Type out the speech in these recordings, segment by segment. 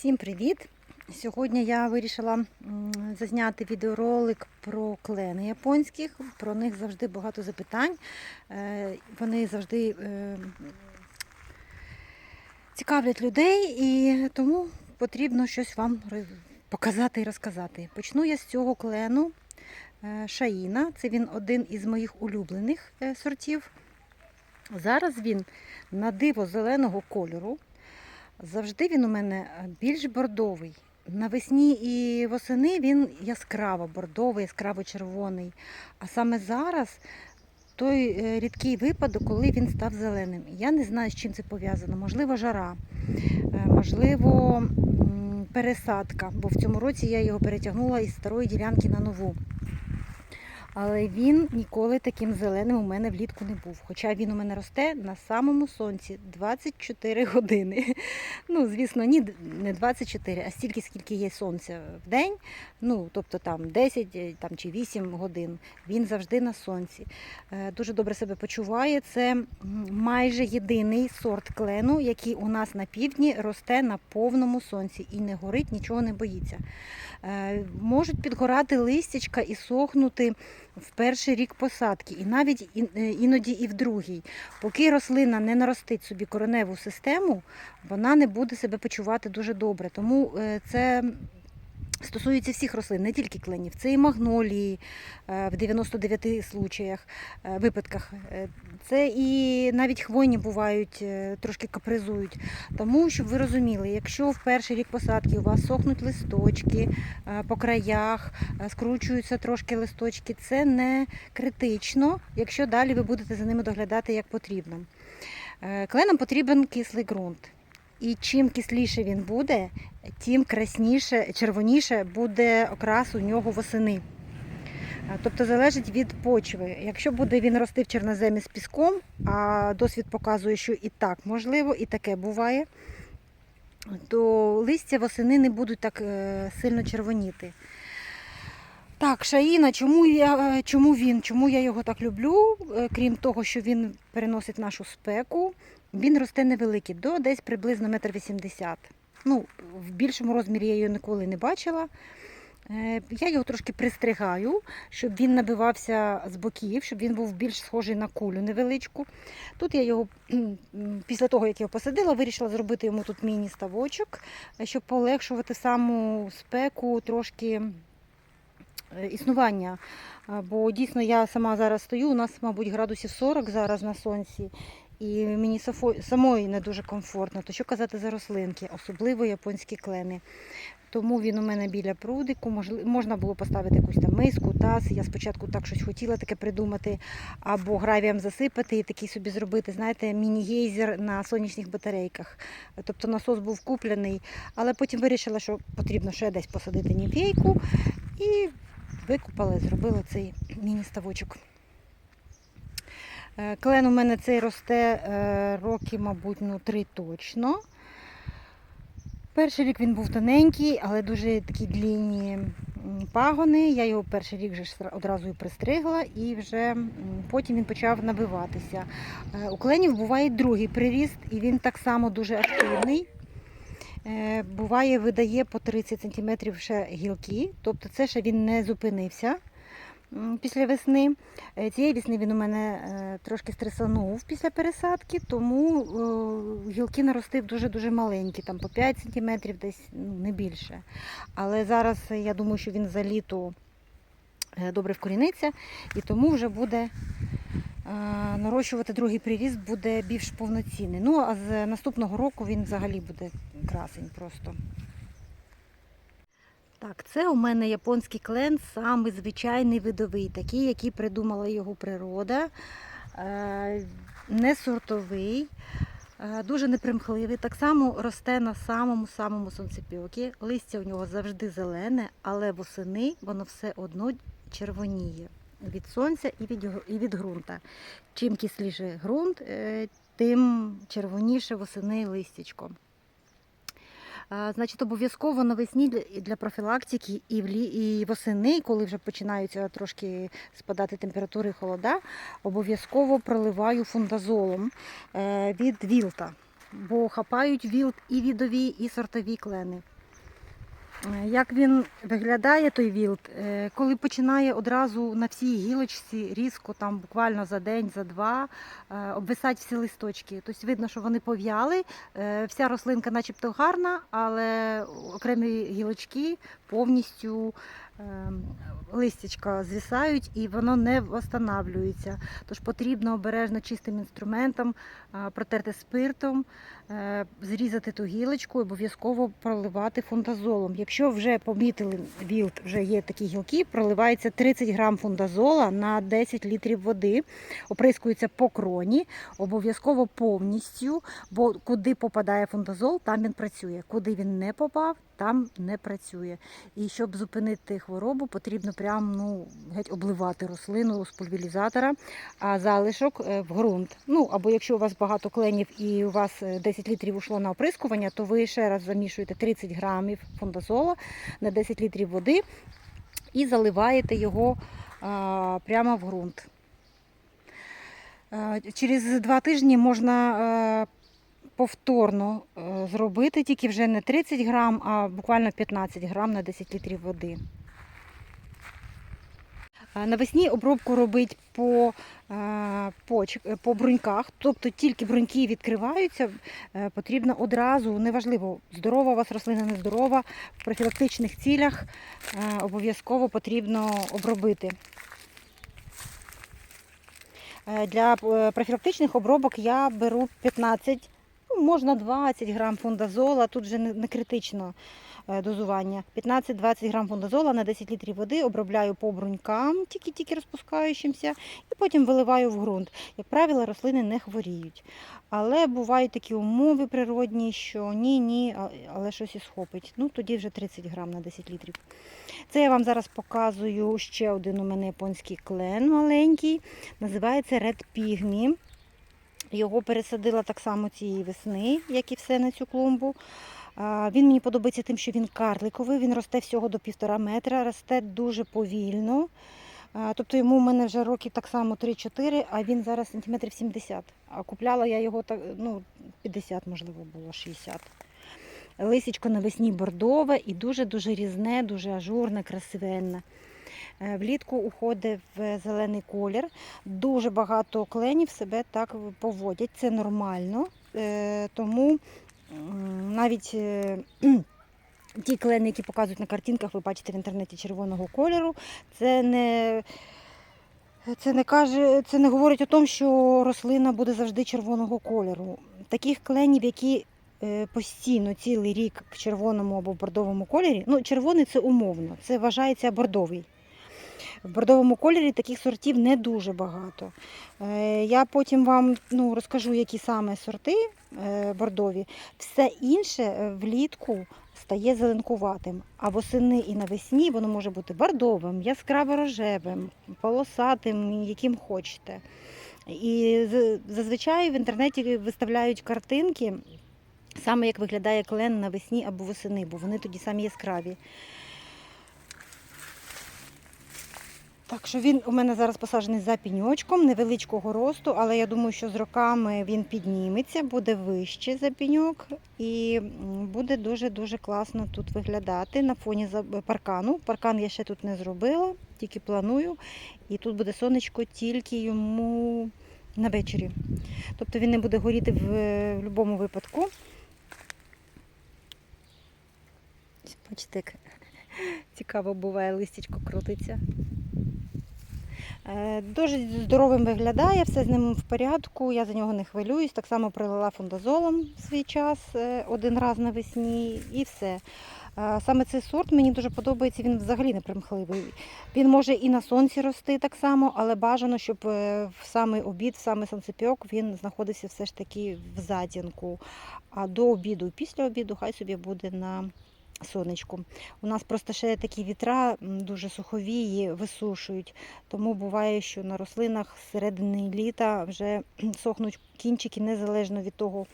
Всім привіт! Сьогодні я вирішила зазняти відеоролик про клени японських. Про них завжди багато запитань. Е, Вони завжди е, цікавлять людей і тому потрібно щось вам показати і розказати. Почну я з цього клену е, Шаїна. Це він один із моїх улюблених сортів. Зараз він на диво зеленого кольору. Завжди він у мене е, більш бордовий. Навесні і восени він яскраво бордовий, яскраво червоний. А саме зараз той е, рідкий випадок, коли він став зеленим. Я не знаю, з чим це пов'язано. Можливо, жара, е, можливо, пересадка, бо в цьому році я його перетягнула із старої ділянки на нову. Але він ніколи таким зеленим у мене влітку не був. Хоча він у мене росте на самому сонці 24 години. Ну, звісно, ні, не 24, а стільки, скільки є сонця в день. Ну, тобто там 10 е, там, чи 8 годин. Він завжди на сонці. Е, Дуже добре себе почуває. Це майже єдиний сорт клену, який у нас на півдні росте на повному сонці і не горить, нічого не боїться. Е, Можуть підгорати листячка і сохнути в перший рік посадки, і навіть е, іноді і в другий. Поки рослина не наростить собі кореневу систему, вона не буде себе почувати дуже добре. Тому е, це стосується всіх рослин, не тільки кленів. Це і магнолії е, в 99 случаях, е, випадках. Е, Це і навіть хвойні бувають, трошки капризують. Тому, щоб ви розуміли, якщо в перший рік посадки у вас сохнуть листочки по краях, скручуються трошки листочки, це не критично, якщо далі ви будете за ними доглядати як потрібно. Кленам потрібен кислий ґрунт. І чим кисліше він буде, тим красніше, червоніше буде окрас у нього восени. Тобто залежить від почви. Якщо буде він рости в чорноземі з піском, а досвід показує, що і так можливо, і таке буває, то листя восени не будуть так е, сильно червоніти. Так, Шаїна, чому, я, е, чому він? Чому я його так люблю? Е, Крім того, що він переносить нашу спеку, він росте невеликий, до десь приблизно 1,80 м. Ну, в більшому розмірі я його ніколи не бачила. Е, Я його трошки пристригаю, щоб він набивався з боків, щоб він був більш схожий на кулю невеличку. Тут я його після того, як я його посадила, вирішила зробити йому тут міні-ставочок, е, щоб полегшувати саму спеку трошки е, існування. Бо дійсно я сама зараз стою, у нас, мабуть, градусів 40 зараз на сонці. І мені самої не дуже комфортно. То що казати за рослинки, особливо японські клени. Тому він у мене біля прудику. Можна було поставити якусь там миску, таз. Я спочатку так щось хотіла таке придумати, або гравієм засипати і такий собі зробити, знаєте, міні-гейзер на сонячних батарейках. Тобто насос був куплений, але потім вирішила, що потрібно ще десь посадити німфейку. І викупали, зробили цей міні-ставочок. Е, Клен у мене цей росте е, роки, мабуть, ну, три точно. Перший рік він був тоненький, але дуже такі длінні пагони. Я його перший рік вже одразу і пристригла, і вже потім він почав набиватися. Е, У кленів буває другий приріст, і він так само дуже активний. Буває, видає по 30 см ще гілки, тобто це ще він не зупинився після весни. Е, Цієї весни він у мене е, трошки стресанув після пересадки, тому гілки наростив дуже-дуже маленькі, там по 5 см, десь ну, не більше. Але зараз е, я думаю, що він за літо добре вкоріниться, і тому вже буде нарощувати другий приріст буде більш повноцінний. Ну, а з наступного року він взагалі буде красень просто. Так, це у мене японський клен, самий звичайний видовий, такий, який придумала його природа. Е, Не сортовий, е, дуже непримхливий. Так само росте на самому-самому сонцепьокі. Листя у нього завжди зелене, але восени воно все одно червоніє від сонця і від, і від ґрунта. Чим кисліше ґрунт, е, тим червоніше восени листячко. Значить, обов'язково навесні для- профілактики і, і восени, коли вже починаються трошки спадати температури і холода, обов'язково проливаю фундазолом е, від вілта. бо хапають вілт і відові, і сортові клени. Е, Як він виглядає, той вілт, Е, коли починає одразу на всій гілочці різко, там буквально за день, за два, обвисати всі листочки. Тобто видно, що вони пов'яли, е, вся рослинка начебто гарна, але окремі гілочки повністю листячка звисають і воно не встановлюється. Тож потрібно обережно чистим інструментом протерти спиртом, е, зрізати ту гілочку і обов'язково проливати фундазолом. Якщо вже помітили вілт, вже є такі гілки, проливається 30 грам фундазола на 10 літрів води, оприскується по кроні, обов'язково повністю, бо куди попадає фундазол, там він працює. Куди він не попав, там не працює. І щоб зупинити хворобу, потрібно прям ну, геть обливати рослину з пульверізатора, а залишок е, в ґрунт. Ну або якщо у вас багато кленів і у вас е, 10 літрів ушло на оприскування, то ви ще раз замішуєте 30 грамів фундазола на 10 літрів води і заливаєте його а, прямо в ґрунт. Е, Через два тижні можна е, повторно е, зробити, тільки вже не 30 грам, а буквально 15 грам на 10 літрів води. Е, Навесні обробку робить по, е, по бруньках, тобто тільки бруньки відкриваються, потрібно одразу, неважливо, здорова у вас рослина, нездорова, в профілактичних цілях обов'язково потрібно обробити. Для профілактичних обробок я беру 15, ну, можна 20 грам фундазола, тут вже не критично е, дозування. 15-20 грам фундазола на 10 літрів води обробляю по брунькам, тільки-тільки розпускаючимся, і потім виливаю в ґрунт. Як правило, рослини не хворіють. Але бувають такі умови природні, що ні-ні, але щось і схопить. Ну, тоді вже 30 грам на 10 літрів. Це я вам зараз показую ще один у мене японський клен маленький. Називається Red Pygmy. Його пересадила так само цієї весни, як і все на цю клумбу. Він мені подобається тим, що він карликовий, він росте всього до півтора метра, росте дуже повільно. Тобто йому в мене вже років так само 3-4, а він зараз сантиметрів 70. А купляла я його так, ну, 50, можливо, було 60. Лисічко навесні бордове і дуже-дуже різне, дуже ажурне, красивенне. Е, Влітку уходить в зелений колір. Дуже багато кленів себе так поводять. Це нормально. Е, Тому навіть е, ті клени, які показують на картинках, ви бачите в інтернеті червоного кольору, це не. Це не каже, це не говорить о тому, що рослина буде завжди червоного кольору. Таких кленів, які постійно цілий рік в червоному або бордовому кольорі, ну червоний це умовно, це вважається бордовий. В бордовому кольорі таких сортів не дуже багато. Е, Я потім вам ну, розкажу, які саме сорти е, бордові. Все інше е, влітку стає зеленкуватим. А восени і навесні воно може бути бордовим, яскраво рожевим, полосатим, яким хочете. І зазвичай в інтернеті виставляють картинки, саме як виглядає клен навесні або восени, бо вони тоді самі яскраві. Так що він у мене зараз посаджений за піньочком, невеличкого росту, але я думаю, що з роками він підніметься, буде вище за піньок і буде дуже-дуже класно тут виглядати на фоні паркану. Паркан я ще тут не зробила, тільки планую. І тут буде сонечко тільки йому на вечорі. Тобто він не буде горіти в, в будь-якому випадку. Бачите, як цікаво буває, листячко крутиться. Е, Дуже здоровим виглядає, все з ним в порядку, я за нього не хвилююсь. Так само прилила фундазолом свій час е, один раз навесні і все. Е, Саме цей сорт мені дуже подобається, він взагалі не примхливий. Він може і на сонці рости так само, але бажано, щоб в самий обід, в самий сонцепьок він знаходився все ж таки в затінку. А до обіду і після обіду хай собі буде на сонечку. У нас просто ще такі вітра дуже суховії, висушують. Тому буває, що на рослинах з середини літа вже сохнуть кінчики незалежно від того,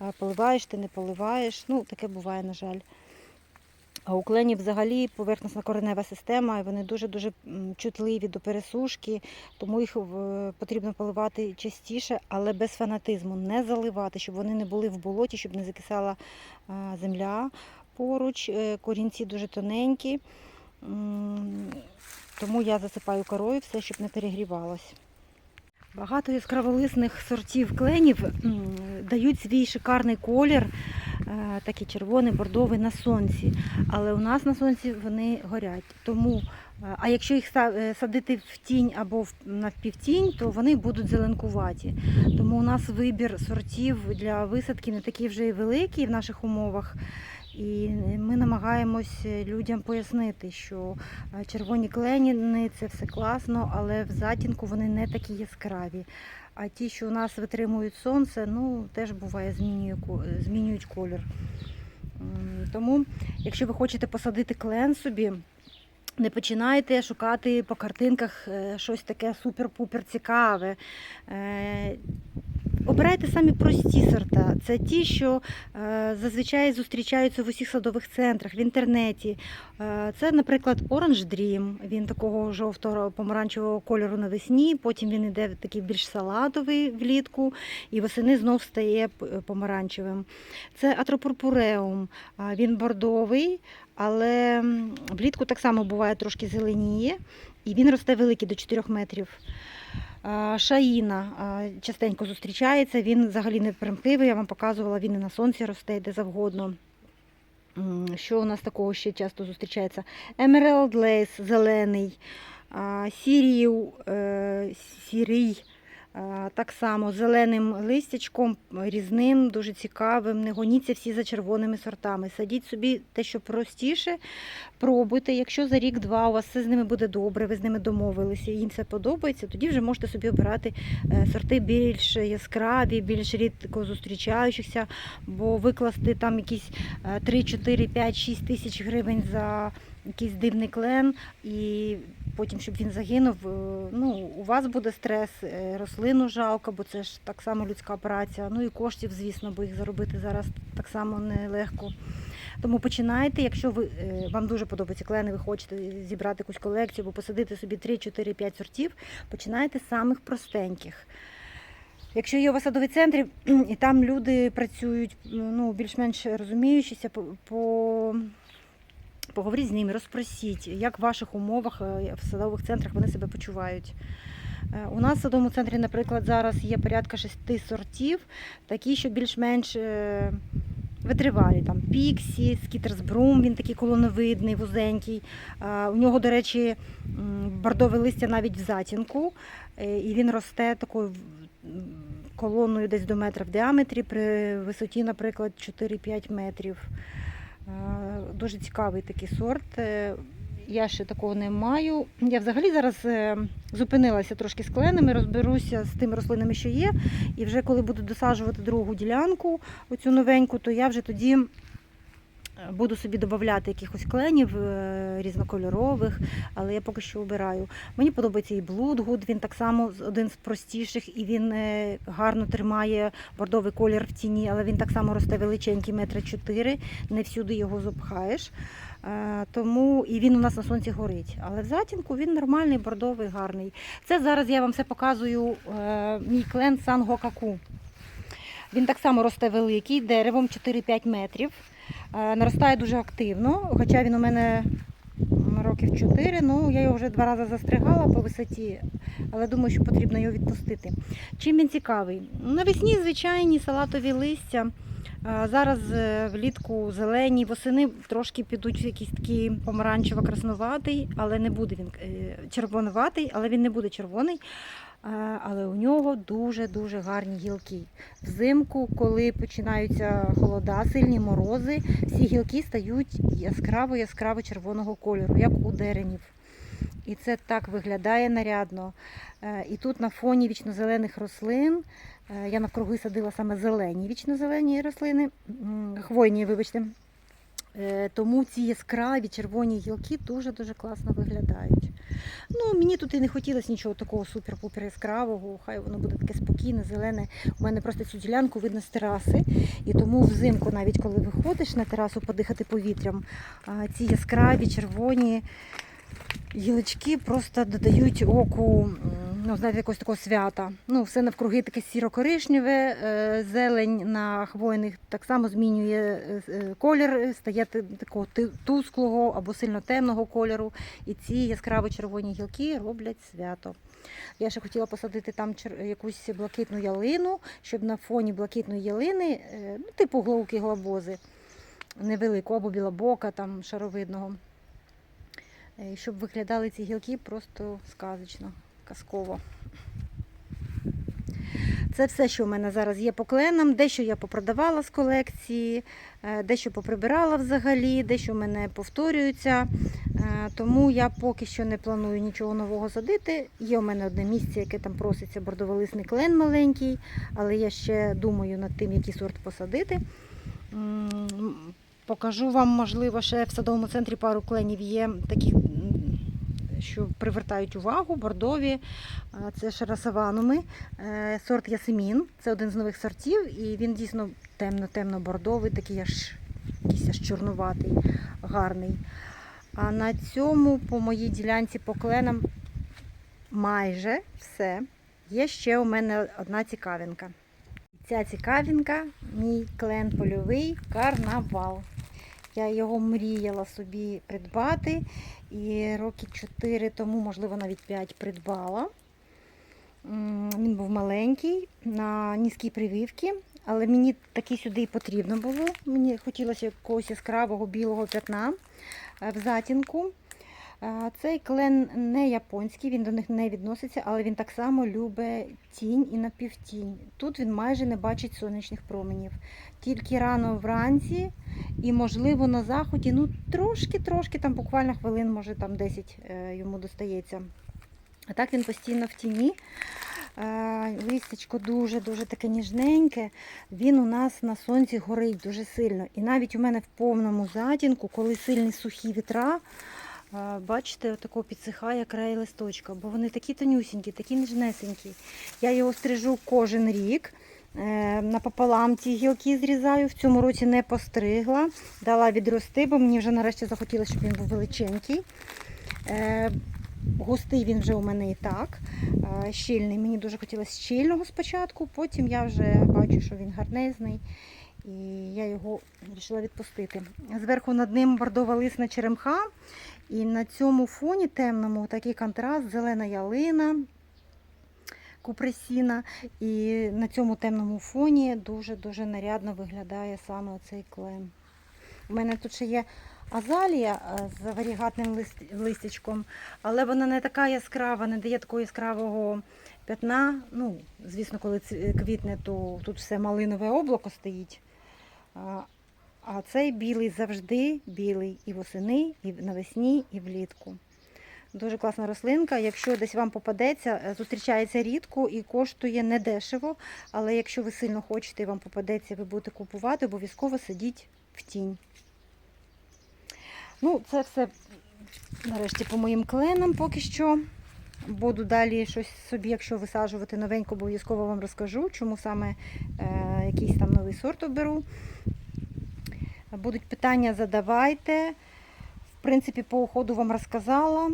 е, поливаєш ти, не поливаєш. Ну, таке буває, на жаль. А у кленів взагалі поверхностна коренева система, і вони дуже-дуже чутливі до пересушки, тому їх потрібно поливати частіше, але без фанатизму, не заливати, щоб вони не були в болоті, щоб не закисала земля поруч. Е, Корінці дуже тоненькі, тому я засипаю корою все, щоб не перегрівалось. Багато яскраволисних сортів кленів дають свій шикарний колір, е, такий червоний, бордовий на сонці. Але у нас на сонці вони горять. Тому, а якщо їх е, садити в тінь або в- навпівтінь, то вони будуть зеленкуваті. Тому у нас вибір сортів для висадки не такий вже і великий в наших умовах. І ми намагаємось людям пояснити, що е, червоні кленіни це все класно, але в затінку вони не такі яскраві. А ті, що у нас витримують сонце, ну теж буває е, змінюють колір. Тому, якщо ви хочете посадити клен собі, не починайте шукати по картинках е, щось таке супер-пупер цікаве. Е, Обирайте самі прості сорта. Це ті, що е, зазвичай зустрічаються в усіх садових центрах, в інтернеті. Це, наприклад, Orange Dream. Він такого жовтого помаранчевого кольору навесні, потім він іде такий більш салатовий влітку, і восени знов стає помаранчевим. Це Атропурпуреум. Він бордовий, але влітку так само буває трошки зеленіє, і він росте великий до 4 метрів. Шаїна частенько зустрічається, він взагалі не примхливий, я вам показувала, він і на сонці росте, де завгодно. Що у нас такого ще часто зустрічається? Emerald Lace зелений, сірів, е, сірий, а, так само зеленим листячком, різним, дуже цікавим. Не гоніться всі за червоними сортами. Садіть собі те, що простіше, пробуйте. Якщо за рік-два у вас все з ними буде добре, ви з ними домовилися, їм все подобається, тоді вже можете собі обирати е, сорти більш яскраві, більш рідко зустрічаючихся, бо викласти там якісь е, 3, 4, 5, 6 тисяч гривень за якийсь дивний клен, і потім, щоб він загинув, е, ну, у вас буде стрес, е, рослину жалко, бо це ж так само людська праця. Ну і коштів, звісно, бо їх заробити зараз так само нелегко. Тому починайте, якщо ви, е, вам дуже подобаються клени, ви хочете зібрати якусь колекцію або посадити собі 3, 4, 5 сортів, починайте з самих простеньких. Якщо є у вас садовий центр, і там люди працюють ну, більш-менш розуміючися, по, по, поговоріть з ними, розпросіть, як в ваших умовах е, в садових центрах вони себе почувають. Е, У нас в садовому центрі, наприклад, зараз є порядка шести сортів, такі, що більш-менш е, витривалі. Там Піксі, Скітерсбрум, він такий колоновидний, вузенький. У нього, до речі, бордове листя навіть в затінку, і він росте такою колоною десь до метра в діаметрі при висоті, наприклад, 4-5 метрів. Е, Дуже цікавий такий сорт. Е, Я ще такого не маю. Я взагалі зараз е, зупинилася трошки з кленами, розберуся з тими рослинами, що є. І вже коли буду досаджувати другу ділянку, оцю новеньку, то я вже тоді буду собі додавати якихось кленів е, різнокольорових, але я поки що обираю. Мені подобається і Блудгуд, він так само один з простіших і він е, гарно тримає бордовий колір в тіні, але він так само росте величенький, метра чотири, не всюди його запхаєш. Е, Тому і він у нас на сонці горить. Але в затінку він нормальний, бордовий, гарний. Це зараз я вам все показую мій клен Сан Гокаку. Він так само росте великий, деревом 4-5 метрів. Е, Наростає дуже активно, хоча він у мене років 4, ну я його вже два рази застригала по висоті, але думаю, що потрібно його відпустити. Чим він цікавий? Навесні звичайні салатові листя. Е, Зараз е, влітку зелені, восени трошки підуть в якийсь такий помаранчево-краснуватий, але не буде він червонуватий, але він не буде червоний. Е, Але у нього дуже-дуже гарні гілки. Взимку, коли починаються холода, сильні морози, всі гілки стають яскраво-яскраво червоного кольору, як у деренів. І це так виглядає нарядно. Е, І тут на фоні вічнозелених рослин е, я навкруги садила саме зелені вічнозелені рослини, хвойні, вибачте. Е, Тому ці яскраві червоні гілки дуже-дуже класно виглядають. Ну, мені тут і не хотілося нічого такого супер-пупер яскравого, хай воно буде таке спокійне, зелене. У мене просто цю ділянку видно з тераси. І тому взимку, навіть коли виходиш на терасу подихати повітрям, ці яскраві червоні гілочки просто додають оку, ну, знаєте, якогось такого свята. Ну, все навкруги таке сіро-коричневе, е, зелень на хвойних так само змінює е, е, колір, стає такого тусклого або сильно темного кольору. І ці яскраво червоні гілки роблять свято. Я ще хотіла посадити там якусь блакитну ялину, щоб на фоні блакитної ялини, ну, типу глоуки глобози, невелику, або білобока, там шаровидного. Щоб виглядали ці гілки просто сказочно, казково. Це все, що в мене зараз є по кленам. Дещо я попродавала з колекції, е, дещо поприбирала взагалі, дещо в мене повторюється. Е, Тому я поки що не планую нічого нового садити. Є у мене одне місце, яке там проситься бордоволисний клен маленький, але я ще думаю над тим, який сорт посадити. Покажу вам, можливо, ще в садовому центрі пару кленів є таких, що привертають увагу, бордові. Це шарасавануми, е, сорт Ясемін. Це один з нових сортів, і він дійсно темно-темно-бордовий, такий аж якийсь аж чорнуватий, гарний. А на цьому по моїй ділянці по кленам майже все. Є ще у мене одна цікавинка. Ця цікавинка мій клен польовий карнавал. Я його мріяла собі придбати. І роки 4 тому, можливо, навіть 5 придбала. Він був маленький, на низькій прививці, але мені такий сюди і потрібно було. Мені хотілося якогось яскравого білого п'ятна е, в затінку. Цей клен не японський, він до них не відноситься, але він так само любить тінь і напівтінь. Тут він майже не бачить сонячних променів. Тільки рано вранці і, можливо, на заході, ну трошки-трошки, там буквально хвилин, може там 10 е, йому достається. А так він постійно в тіні. Листячко дуже-дуже таке ніжненьке. Він у нас на сонці горить дуже сильно. І навіть у мене в повному затінку, коли сильні сухі вітра, бачите, отако підсихає край листочка, бо вони такі тонюсінькі, такі ніжнесенькі. Я його стрижу кожен рік. Е, Напополам ці гілки зрізаю. В цьому році не постригла, дала відрости, бо мені вже нарешті захотілося, щоб він був величенький. Е, Густий він вже у мене і так. Е, Щільний. Мені дуже хотілося щільного спочатку, потім я вже бачу, що він гарнезний. І я його вирішила відпустити. Зверху над ним бордова лисна черемха. І на цьому фоні темному такий контраст, зелена ялина, купресіна. І на цьому темному фоні дуже-дуже нарядно виглядає саме оцей клен. У мене тут ще є азалія е, з варігатним лист- листячком, але вона не така яскрава, не дає такого яскравого п'ятна. Ну, звісно, коли квітне, то тут все малинове облако стоїть. А, цей білий завжди білий і восени, і навесні, і влітку. Дуже класна рослинка. Якщо десь вам попадеться, е, зустрічається рідко і коштує недешево. Але якщо ви сильно хочете і вам попадеться, ви будете купувати, обов'язково сидіть в тінь. Ну, це все нарешті по моїм кленам поки що. Буду далі щось собі, якщо висаджувати новенько, обов'язково вам розкажу, чому саме е, якийсь там новий сорт оберу. Будуть питання, задавайте. В принципі, по уходу вам розказала.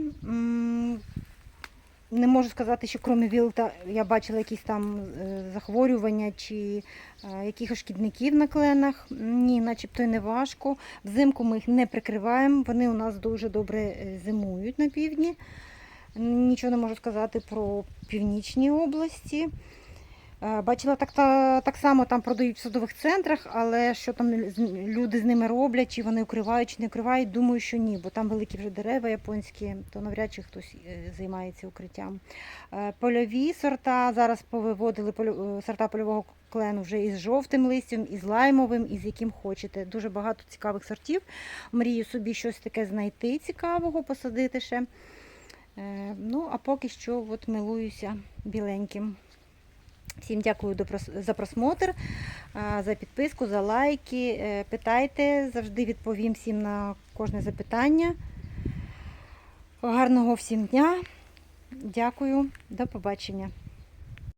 Не можу сказати, що крім вілта я бачила якісь там е, захворювання чи е, якихось шкідників на кленах. Ні, начебто й не важко. Взимку ми їх не прикриваємо, вони у нас дуже добре е, зимують на півдні. Нічого не можу сказати про північні області. Е, Бачила так, та, так само там продають в садових центрах, але що там люди з ними роблять, чи вони укривають, чи не укривають, думаю, що ні, бо там великі вже дерева японські, то навряд чи хтось е, займається укриттям. Е, Польові сорта зараз повиводили сорта польового клену вже із жовтим листям, із лаймовим, із яким хочете. Дуже багато цікавих сортів. Мрію собі щось таке знайти цікавого, посадити ще. Ну, а поки що от милуюся біленьким. Всім дякую за просмотр, за підписку, за лайки. Е, Питайте, завжди відповім всім на кожне запитання. Гарного всім дня. Дякую, до побачення.